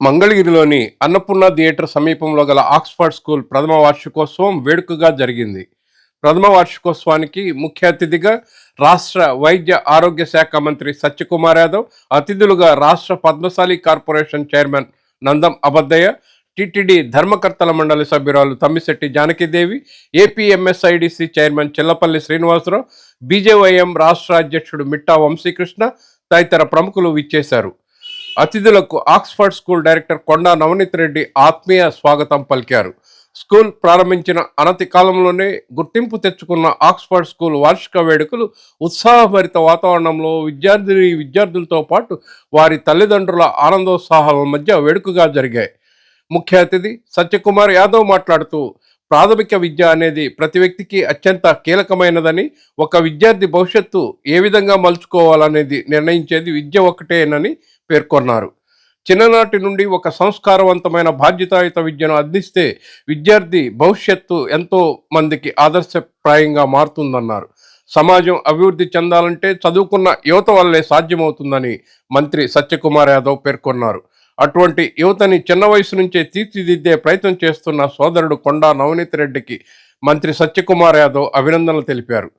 మంగళగిరిలోని అన్నపూర్ణ థియేటర్ సమీపంలో గల ఆక్స్ఫర్డ్ స్కూల్ ప్రథమ వార్షికోత్సవం వేడుకగా జరిగింది. ప్రథమ వార్షికోత్సవానికి ముఖ్య అతిథిగా రాష్ట్ర వైద్య ఆరోగ్య శాఖ మంత్రి సత్యకుమార్ యాదవ్ అతిథులుగా రాష్ట్ర Padmashali corporation chairman Nandam Abaddayya TTD ధర్మకర్తల మండలి సభ్యురాలు Tammisetti Janakidevi APMSIDC chairman Chellapalli Srinivasarao BJYM రాష్ట్ర అధ్యక్షుడు మిట్టా వంశీకృష్ణ తదితర ప్రముఖులు విచ్చేశారు. అతిథులకు Oxford school director Konda Navaneeth Reddy ఆత్మీయ స్వాగతం పలికారు. స్కూల్ ప్రారంభించిన అనతి కాలంలోనే గుర్తింపు తెచ్చుకున్న ఆక్స్ఫర్డ్ స్కూల్ వార్షిక వేడుకలు ఉత్సాహభరిత వాతావరణంలో విద్యార్థి విద్యార్థులతో పాటు వారి తల్లిదండ్రుల ఆనందోత్సాహాల మధ్య వేడుకగా జరిగాయి. ముఖ్య అతిథి సత్యకుమార్ యాదవ్ మాట్లాడుతూ ప్రాథమిక విద్య అనేది ప్రతి వ్యక్తికి అత్యంత కీలకమైనదని ఒక విద్యార్థి భవిష్యత్తు ఏ విధంగా మలుచుకోవాలనేది నిర్ణయించేది విద్య ఒకటేనని పేర్కొన్నారు. చిన్ననాటి నుండి ఒక సంస్కారవంతమైన బాధ్యతాయుత విద్యను అందిస్తే విద్యార్థి భవిష్యత్తు ఎంతో మందికి ఆదర్శప్రాయంగా మారుతుందన్నారు. సమాజం అభివృద్ధి చెందాలంటే చదువుకున్న యువత వల్లే సాధ్యమవుతుందని మంత్రి సత్యకుమార్ యాదవ్ పేర్కొన్నారు. అటువంటి యువతని చిన్న వయసు నుంచే తీర్చిదిద్దే ప్రయత్నం చేస్తున్న సోదరుడు కొండా నవనీత్ రెడ్డికి మంత్రి సత్యకుమార్ యాదవ్ అభినందనలు తెలిపారు.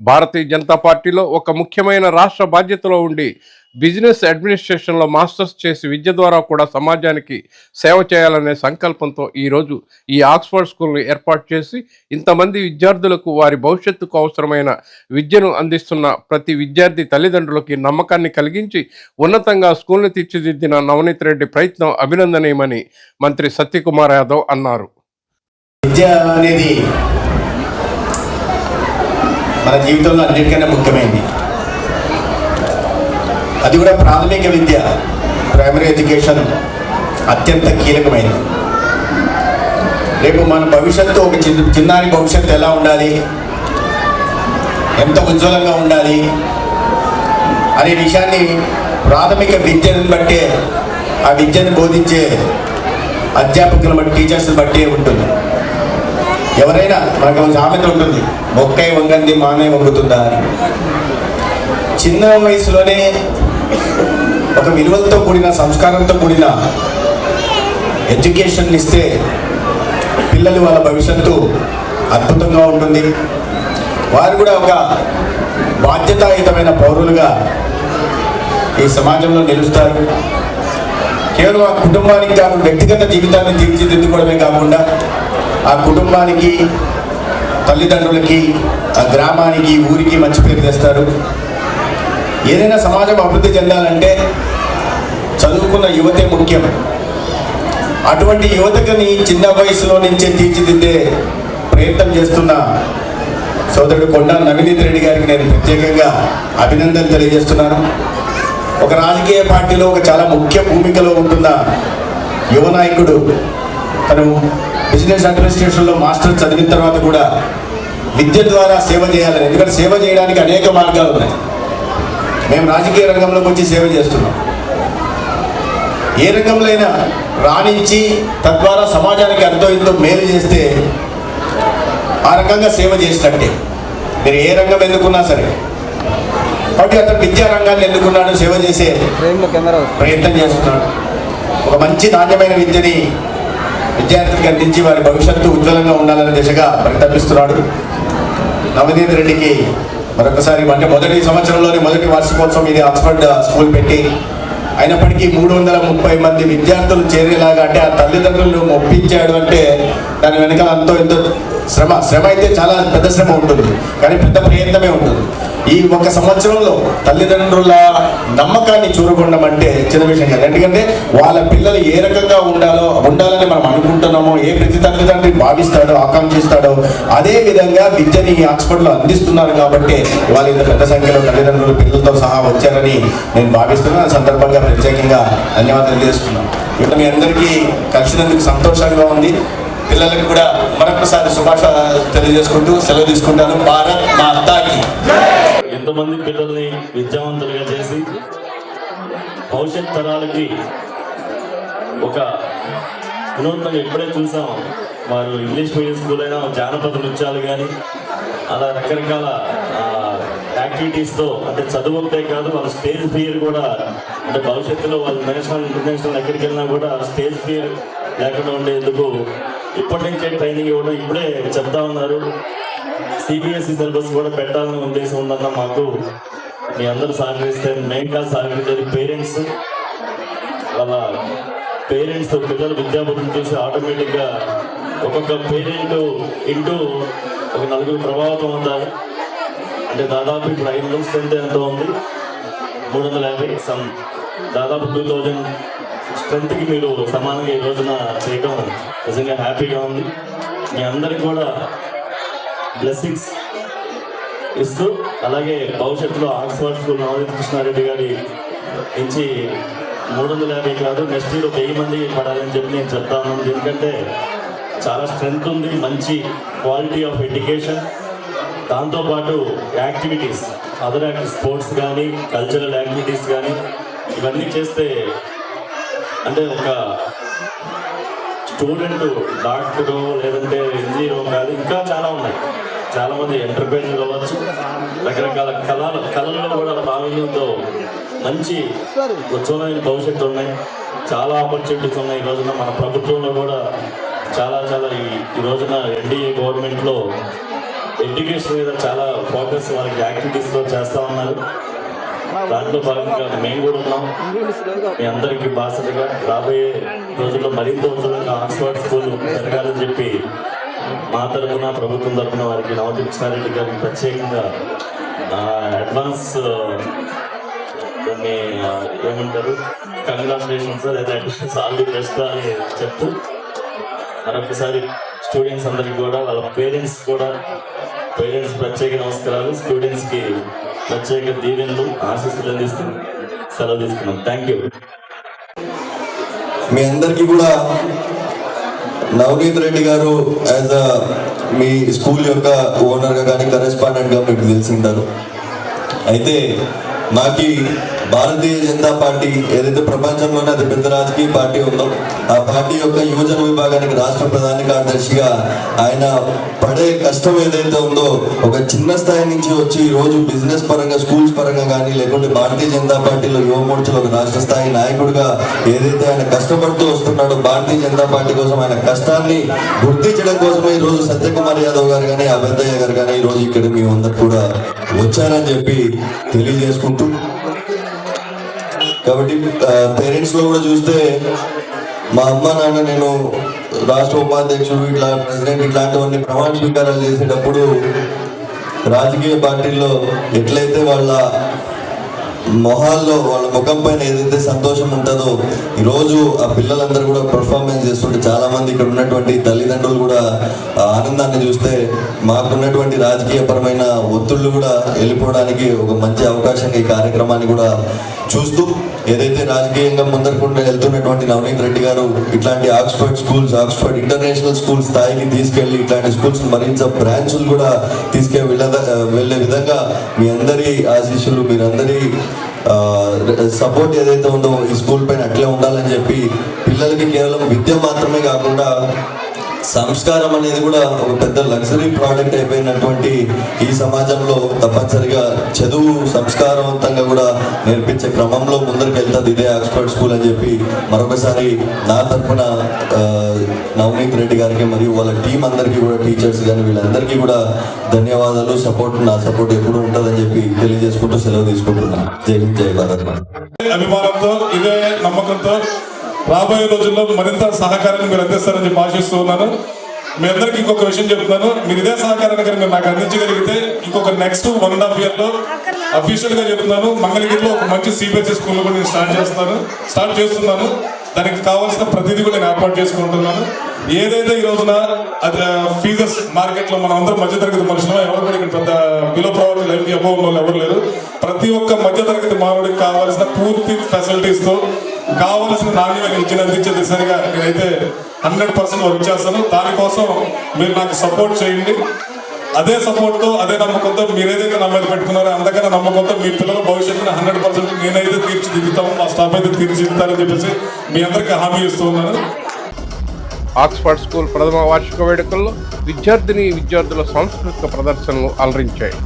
భారతీయ జనతా పార్టీలో ఒక ముఖ్యమైన రాష్ట్ర బాధ్యతలో ఉండి బిజినెస్ అడ్మినిస్ట్రేషన్లో మాస్టర్స్ చేసి విద్య ద్వారా కూడా సమాజానికి సేవ చేయాలనే సంకల్పంతో ఈరోజు ఈ ఆక్స్ఫర్డ్ స్కూల్ని ఏర్పాటు చేసి ఇంతమంది విద్యార్థులకు వారి భవిష్యత్తుకు అవసరమైన విద్యను అందిస్తున్న ప్రతి విద్యార్థి తల్లిదండ్రులకి నమ్మకాన్ని కలిగించి ఉన్నతంగా స్కూల్ని తీర్చిదిద్దిన నవనీత్ రెడ్డి ప్రయత్నం అభినందనీయమని మంత్రి సత్యకుమార్ యాదవ్ అన్నారు. విద్య అనేది మన జీవితంలో అన్నిటికన్నా ముఖ్యమైనది. అది కూడా ప్రాథమిక విద్య. ప్రైమరీ ఎడ్యుకేషన్ అత్యంత కీలకమైనది. రేపు మన భవిష్యత్తు ఒక చిన్న చిన్నారి భవిష్యత్తు ఎలా ఉండాలి? ఎంత ఉజ్వలంగా ఉండాలి? అనే విషయాన్ని ప్రాథమిక విద్యను బట్టే ఆ విద్యను బోధించే అధ్యాపకులను బట్టి టీచర్స్ని బట్టే ఉంటుంది. ఎవరైనా మనకు ఒక సామెత ఉంటుంది మొక్కై వంగంది మానే వంగుతుందా అని. చిన్న వయసులోనే ఒక విలువలతో కూడిన సంస్కారంతో కూడిన ఎడ్యుకేషన్ ఇస్తే పిల్లలు వాళ్ళ భవిష్యత్తు అద్భుతంగా ఉంటుంది. వారు కూడా ఒక బాధ్యతాయుతమైన పౌరులుగా ఈ సమాజంలో నిలుస్తారు. కేవలం ఆ కుటుంబానికి కాకుండా వ్యక్తిగత జీవితాన్ని తీర్చిదిద్దుకోవడమే కాకుండా ఆ కుటుంబానికి తల్లిదండ్రులకి ఆ గ్రామానికి ఊరికి మంచి పేరు తెస్తారు. ఏదైనా సమాజం అభివృద్ధి చెందాలంటే చదువుకున్న యువతే ముఖ్యం. అటువంటి యువతకుని చిన్న వయసులో నుంచే తీర్చిదిద్దే ప్రయత్నం చేస్తున్న సోదరుడు కొండా నవనీత్ రెడ్డి గారికి నేను ప్రత్యేకంగా అభినందనలు తెలియజేస్తున్నాను. ఒక రాజకీయ పార్టీలో ఒక చాలా ముఖ్య భూమికలో ఉంటున్న యువ నాయకుడు తను బిజినెస్ అడ్మినిస్ట్రేషన్లో మాస్టర్ చదివిన తర్వాత కూడా విద్య ద్వారా సేవ చేయాలని ఎందుకంటే సేవ చేయడానికి అనేక మార్గాలు ఉన్నాయి. మేము రాజకీయ రంగంలోకి వచ్చి సేవ చేస్తున్నాం. ఏ రంగంలో అయినా రాణించి తద్వారా సమాజానికి ఎంతో ఎంతో మేలు చేస్తే ఆ రకంగా సేవ చేసినట్టే. మీరు ఏ రంగం ఎన్నుకున్నా సరే కాబట్టి అతను విద్యా రంగాన్ని ఎన్నుకున్నాడు సేవ చేసే ప్రయత్నం చేస్తున్నాడు. ఒక మంచి నాణ్యమైన విద్యని విద్యార్థులకు అందించి వారి భవిష్యత్తు ఉజ్వలంగా ఉండాలనే దిశగా పరితపిస్తున్నాడు నవనీత్ రెడ్డికి మరొకసారి అంటే మొదటి సంవత్సరంలోనే మొదటి వార్షికోత్సవం ఇది ఆక్స్ఫర్డ్ స్కూల్ పెట్టి అయినప్పటికీ మూడు వందల ముప్పై మంది విద్యార్థులు చేరేలాగా అంటే ఆ తల్లిదండ్రులను ఒప్పించాడు అంటే దాని వెనకాల అంతో ఎంతో శ్రమ శ్రమ అయితే చాలా పెద్ద శ్రమ ఉంటుంది. కానీ పెద్ద ప్రయత్నమే ఉంటుంది. ఈ ఒక సంవత్సరంలో తల్లిదండ్రుల నమ్మకాన్ని చూరగొండం అంటే చిన్న విషయం కాదు. ఎందుకంటే వాళ్ళ పిల్లలు ఏ రకంగా ఉండాలో ఉండాలని మనం అనుకుంటున్నామో ఏ ప్రతి తల్లిదండ్రి భావిస్తాడో ఆకాంక్షిస్తాడో అదే విధంగా విద్యని ఆక్స్ఫర్డ్లో అందిస్తున్నారు కాబట్టి వాళ్ళు ఇంత పెద్ద సంఖ్యలో తల్లిదండ్రులు పిల్లలతో సహా వచ్చారని నేను భావిస్తున్నాను. ఆ సందర్భంగా ప్రత్యేకంగా ధన్యవాదాలు తెలియజేస్తున్నాను. ఇప్పుడు మీ అందరికీ కలిసినందుకు సంతోషంగా ఉంది. పిల్లలకు కూడా మరొకసారి శుభాష తెలియజేసుకుంటూ సెలవు తీసుకుంటాను. భారత్ మా అత్తాకి ఎంతమంది పిల్లల్ని విద్యావంతులుగా చేసి భవిష్యత్ తరాలకి ఒక వినూత్నంగా ఎప్పుడే చూసాం? వారు ఇంగ్లీష్ మీడియం స్కూల్ అయినా జానపద నృత్యాలు కానీ అలా రకరకాల యాక్టివిటీస్తో అంటే చదువు ఒకటే కాదు వాళ్ళ స్టేజ్ ఫియర్ కూడా అంటే భవిష్యత్తులో వాళ్ళు నేషనల్ ఇంటర్నేషనల్ ఎక్కడికి వెళ్ళినా కూడా స్టేజ్ ఫియర్ లేకుండా ఉండేందుకు ఇప్పటి నుంచే ట్రైనింగ్ ఇవ్వడం ఇప్పుడే చెప్తా ఉన్నారు. సిబిఎస్ఈ సిలబస్ కూడా పెట్టాలని ఉద్దేశం ఉందన్న మాకు మీ అందరూ సహకరిస్తే మెయిన్గా సహకరించేది పేరెంట్స్ వాళ్ళ పేరెంట్స్ పిల్లలు విద్యాబుద్ధి చూసి ఆటోమేటిక్గా ఒక్కొక్క పేరెంట్ ఇంటూ ఒక నలుగురు ప్రభావితం అవుతారు. అంటే దాదాపు ఇప్పుడు ఐదు వందల స్ట్రెంత్ ఎంత ఉంది. మూడు వందల యాభై సమ్ దాదాపు టూ థౌజండ్ స్ట్రెంత్కి మీరు సమానంగా ఈ రోజున చేయడం నిజంగా హ్యాపీగా ఉంది. మీ అందరికి కూడా బ్లెస్సింగ్స్ ఇస్తూ అలాగే భవిష్యత్తులో ఆక్స్ఫర్డ్ స్కూల్ నవనీత కృష్ణారెడ్డి గారి నుంచి మూడు వందల యాభై కాదు నెక్స్ట్ ఇయర్ వెయ్యి మంది పడాలని చెప్పి నేను చెప్తాను ఎందుకంటే చాలా స్ట్రెంగ్త్ ఉంది మంచి క్వాలిటీ ఆఫ్ ఎడ్యుకేషన్. దాంతోపాటు యాక్టివిటీస్ అదర్ యాక్టివ్ స్పోర్ట్స్ కానీ కల్చరల్ యాక్టివిటీస్ కానీ ఇవన్నీ చేస్తే అంటే ఒక స్టూడెంట్ డాక్టరు లేదంటే ఇంజనీర్ కాదు ఇంకా చాలా ఉన్నాయి. చాలా మంది ఎంటర్ప్రైనర్ కావచ్చు రకరకాల కళల కళల్లో కూడా ప్రావీణ్యంతో మంచి ఉజ్వలమైన భవిష్యత్తు ఉన్నాయి. చాలా ఆపర్చునిటీస్ ఉన్నాయి ఈ రోజున. మన ప్రభుత్వంలో కూడా చాలా చాలా ఈ ఈ రోజున ఎన్డీఏ గవర్నమెంట్లో ఎడ్యుకేషన్ మీద చాలా ఫోకస్ వాళ్ళకి యాక్టివిటీస్లో చేస్తూ ఉన్నారు. దాంట్లో భాగంగా మేము కూడా ఉన్నాం. మీ అందరికీ బాసటగా రాబోయే రోజుల్లో మరింత ఉజ్వలంగా ఆక్స్ఫర్డ్ స్కూల్ జరగాలని చెప్పి మా తరపున ప్రభుత్వం తరపున వారికి నవతి కృష్ణారెడ్డి గారికి ప్రత్యేకంగా అడ్వాన్స్ దాన్ని ఏమంటారు? కంగ్రాచులేషన్స్ లేదా అడ్వాన్స్ ఆల్ ది బెస్ట్ అని చెప్తూ మరొకసారి స్టూడెంట్స్ అందరికి కూడా వాళ్ళ పేరెంట్స్ కూడా పేరెంట్స్ ప్రత్యేక నమస్కారాలు. స్టూడెంట్స్కి ప్రత్యేక దీవెనలు ఆశీస్సులు అందిస్తూ సెలవు తీసుకున్నాం. థ్యాంక్ యూ మీ అందరికీ కూడా నవనీత్ రెడ్డి గారు యాజ్ అ మీ స్కూల్ యొక్క ఓనర్గా కానీ కరెస్పాండెంట్గా మీకు తెలిసింటారు అయితే నాకు భారతీయ జనతా పార్టీ ఏదైతే ప్రపంచంలోనే అతి పెద్ద రాజకీయ పార్టీ ఉందో ఆ పార్టీ యొక్క యువజన విభాగానికి రాష్ట్ర ప్రధాన కార్యదర్శిగా ఆయన పడే కష్టం ఏదైతే ఉందో ఒక చిన్న స్థాయి నుంచి వచ్చి ఈ రోజు బిజినెస్ పరంగా స్కూల్స్ పరంగా కానీ లేకుంటే భారతీయ జనతా పార్టీలో యువ మోర్చలో ఒక రాష్ట్ర స్థాయి నాయకుడిగా ఏదైతే ఆయన కష్టపడుతూ వస్తున్నాడో భారతీయ జనతా పార్టీ కోసం ఆయన కష్టాన్ని గుర్తించడం కోసమే ఈ రోజు సత్యకుమార్ యాదవ్ గారు కానీ అభ్యర్థయ్య గారు కానీ ఈ రోజు ఇక్కడ మీ అందరు కూడా వచ్చారని చెప్పి తెలియజేసుకుంటూ కాబట్టి పేరెంట్స్లో కూడా చూస్తే మా అమ్మ నాన్న నేను రాష్ట్ర ఉపాధ్యక్షుడు ఇట్లా ప్రెసిడెంట్ ఇట్లాంటివన్నీ ప్రమాణ స్వీకారాలు చేసేటప్పుడు రాజకీయ పార్టీల్లో ఎట్లయితే వాళ్ళ మొహాల్లో వాళ్ళ ముఖం పైన ఏదైతే సంతోషం ఉంటుందో ఈరోజు ఆ పిల్లలందరూ కూడా పర్ఫార్మెన్స్ చేస్తుంటే చాలా మంది ఇక్కడ ఉన్నటువంటి తల్లిదండ్రులు కూడా ఆనందాన్ని చూస్తే మాకున్నటువంటి రాజకీయపరమైన ఒత్తిళ్ళు కూడా వెళ్ళిపోవడానికి ఒక మంచి అవకాశంగా ఈ కార్యక్రమాన్ని కూడా చూస్తూ ఏదైతే రాజకీయంగా ముందరకుండా వెళ్తున్నటువంటి నవనీత్ రెడ్డి గారు ఇట్లాంటి Oxford schools Oxford international school స్థాయికి తీసుకెళ్ళి ఇట్లాంటి స్కూల్స్ మరింత బ్రాంచ్లు కూడా తీసుకెళ్ళి వెళ్ళే విధంగా మీ అందరి ఆశీస్సులు మీరందరి సపోర్ట్ ఏదైతే ఉందో ఈ స్కూల్ పైన అట్లే ఉండాలని చెప్పి పిల్లలకి కేవలం విద్య మాత్రమే కాకుండా సంస్కారం అనేది కూడా ఒక పెద్ద లగ్జరీ ప్రోడక్ట్ అయిపోయినటువంటి ఈ సమాజంలో తప్పనిసరిగా చదువు సంస్కారవంతంగా కూడా నేర్పించే క్రమంలో ముందరికి వెళ్తుంది. ఇదే ఆక్స్ఫర్డ్ స్కూల్ అని చెప్పి మరొకసారి నా తరఫున నవనీత్ రెడ్డి గారికి మరియు వాళ్ళ టీం అందరికీ కూడా టీచర్స్ కానీ వీళ్ళందరికీ కూడా ధన్యవాదాలు. సపోర్ట్ నా సపోర్ట్ ఎప్పుడు ఉంటుందని చెప్పి తెలియజేసుకుంటూ సెలవు తీసుకుంటున్నాను. జై హింద్ జై భారత్ అభిమానంతో ఇదే నమ్మకంతో రాబోయే రోజుల్లో మరింత సహకారాన్ని మీరు అందిస్తారని చెప్పి ఆశిస్తూ ఉన్నాను. మీ అందరికి ఇంకొక విషయం చెప్తున్నాను. మీరు ఇదే సహకారాన్ని కానీ మీరు నాకు అందించగలిగితే ఇంకొక నెక్స్ట్ వన్ అండ్ హాఫ్ ఇయర్లో అఫీషియల్గా చెప్తున్నాను. మంగళగిరిలో ఒక మంచి సిబిఎస్ఈ స్కూల్ కూడా నేను స్టార్ట్ చేస్తున్నాను. స్టార్ట్ చేస్తున్నాను. దానికి కావాల్సిన ప్రతిదీ కూడా నేను ఏర్పాటు చేసుకుంటున్నాను. ఏదైతే ఈ రోజున అది ఫీజెస్ మార్కెట్లో మనం అందరం మధ్యతరగతి మనుషులు ఎవరు కూడా ఇక్కడ పెద్ద బిలో ప్రావర్టీ లేదు అభవం ఎవరు లేరు. ప్రతి ఒక్క మధ్యతరగతి మానవుడికి కావాల్సిన పూర్తి ఫెసిలిటీస్తో కావలసిన నాణ్యమైన ఇచ్చిన అందించే దిశగా నేనైతే హండ్రెడ్ పర్సెంట్ వర్క్ చేస్తాను. దానికోసం మీరు నాకు సపోర్ట్ చేయండి. అదే సపోర్ట్తో అదే నమ్మకంతో మీరు ఏదైతే నా పెట్టుకున్నారో అందుకనే నమ్మకంతో మీ పిల్లల భవిష్యత్తుని హండ్రెడ్ పర్సెంట్ నేనైతే తీర్చిదిద్దుతాము మా స్టాఫ్ అయితే తీర్చిదిద్దుతారని చెప్పేసి మీ అందరికీ హామీ ఇస్తున్నాను ఆక్స్ఫర్డ్ స్కూల్ ప్రథమ వార్షిక వేడుకల్లో విద్యార్థిని విద్యార్థుల సాంస్కృతిక ప్రదర్శనలు అలరించాయి.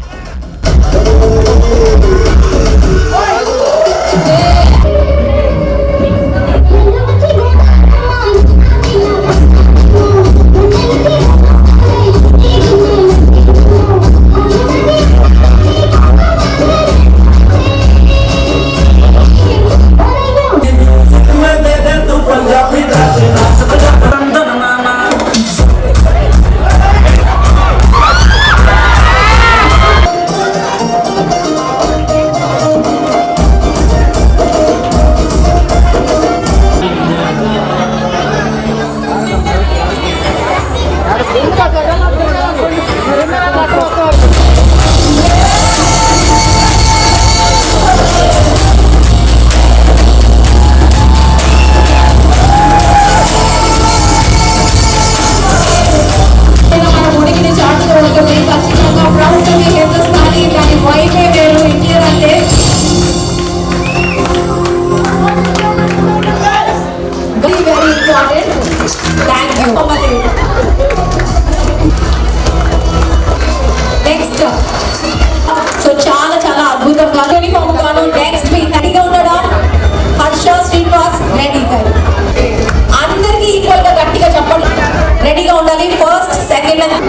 kailan...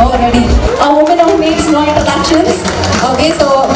Oh, ready. Uh, women of names, no introductions. Okay, so